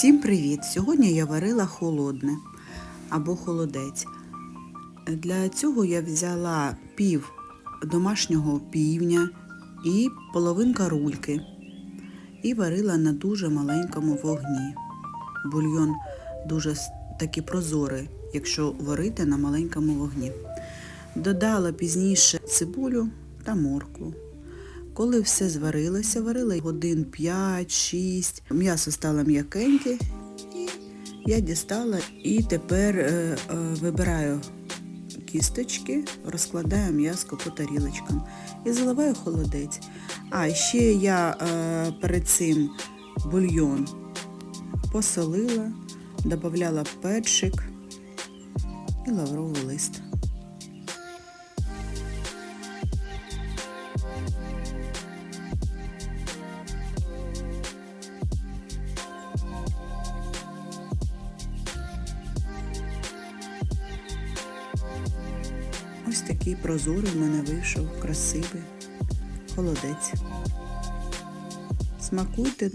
Всім привіт! Сьогодні я варила холодне або холодець. Для цього я взяла пів домашнього півня і половинка рульки і варила на дуже маленькому вогні. Бульйон дуже таки прозорий, якщо варити на маленькому вогні. Додала пізніше цибулю та моркву. Коли все зварилося, варила годин 5-6. М'ясо стало м'якеньке, і я дістала і тепер е, е, вибираю кісточки, розкладаю м'яско по тарілочкам і заливаю холодець. А ще я е, перед цим бульйон посолила, додавала перчик і лавровий лист. Ось такий прозорий в мене вийшов, красивий холодець. Смакуйте